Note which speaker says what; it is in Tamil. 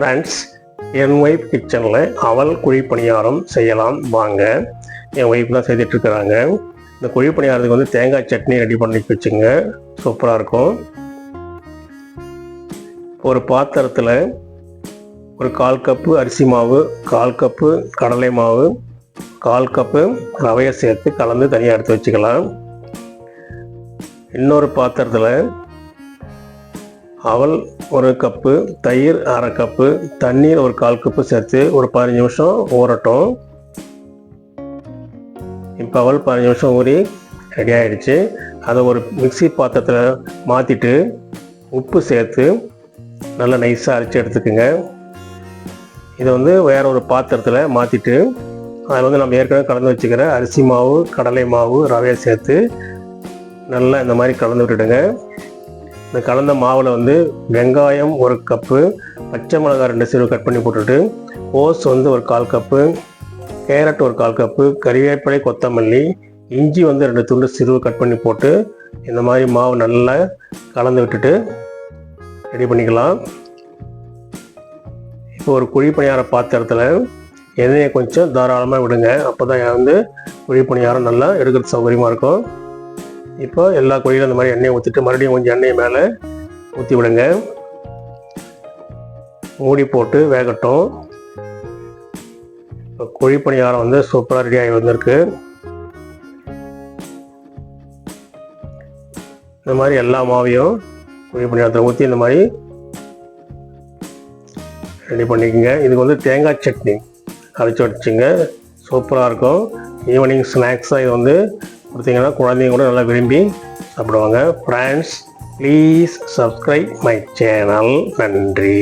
Speaker 1: ஃப்ரெண்ட்ஸ் என் ஒய்ஃப் கிச்சனில் அவல் குழி பணியாரம் செய்யலாம். வாங்க. என் ஒய்ஃப் தான் செய்துட்ருக்குறாங்க இந்த குழி பணியாரத்துக்கு வந்து தேங்காய் சட்னி ரெடி பண்ணி வச்சுங்க. சூப்பராக இருக்கும். ஒரு பாத்திரத்தில் ஒரு கால் கப்பு அரிசி மாவு கால் கப்பு கடலை மாவு கால் கப்பு ரவையை சேர்த்து கலந்து தனியாக எடுத்து வச்சுக்கலாம். இன்னொரு பாத்திரத்தில் அவல் ஒரு கப்பு தயிர் அரை கப்பு தண்ணீர் ஒரு கால் கப்பு சேர்த்து ஒரு பதினஞ்சு நிமிஷம் ஊறட்டும். இப்போ அவல் பதினஞ்சு நிமிஷம் ஊறி ரெடி ஆகிடுச்சு அதை ஒரு மிக்சி பாத்திரத்தில் மாற்றிட்டு உப்பு சேர்த்து நல்லா நைஸாக அரைச்சி எடுத்துக்கோங்க. இதை வந்து வேறு ஒரு பாத்திரத்தில் மாற்றிட்டு அதில் வந்து நம்ம ஏற்கனவே கலந்து வச்சுக்கிற அரிசி மாவு கடலை மாவு ரவையை சேர்த்து நல்லா இந்த மாதிரி கலந்து விட்டுடுங்க. இந்த கலந்த மாவில் வந்து வெங்காயம் ஒரு கப்பு பச்சை மிளகாய் ரெண்டு சிறு கட் பண்ணி போட்டுட்டு ஓஸ் வந்து ஒரு கால் கப்பு கேரட் ஒரு கால் கப்பு கறிவேப்பிலை கொத்தமல்லி இஞ்சி வந்து ரெண்டு துண்டு சிறுவை கட் பண்ணி போட்டு இந்த மாதிரி மாவு நல்லா கலந்து விட்டுட்டு ரெடி பண்ணிக்கலாம். இப்போ ஒரு குழி பணியார பாத்திரத்தில் எண்ணெயை கொஞ்சம் தாராளமாக விடுங்க. அப்போ தான் வந்து குழி பணியாரம் நல்லா எடுக்கிறது சௌகரியமாக இருக்கும். இப்போ எல்லா கோயிலும் அந்த மாதிரி எண்ணெயை ஊற்றிட்டு மறுபடியும் கொஞ்சம் எண்ணெய் மேலே ஊற்றி விடுங்க. மூடி போட்டு வேகட்டும். இப்போ குழி பணியாரம் வந்து சூப்பராக ரெடி ஆகி வந்திருக்கு. இந்த மாதிரி எல்லா மாவையும் குழி பணியாரத்தை ஊற்றி இந்த மாதிரி ரெடி பண்ணிக்கோங்க. இதுக்கு வந்து தேங்காய் சட்னி அரைச்சி வச்சுங்க. சூப்பராக இருக்கும். ஈவினிங் ஸ்நாக்ஸாக இது வந்து கொடுத்தீங்கன்னா குழந்தைங்க கூட நல்லா விரும்பி சாப்பிடுவாங்க. Friends please subscribe my channel நன்றி.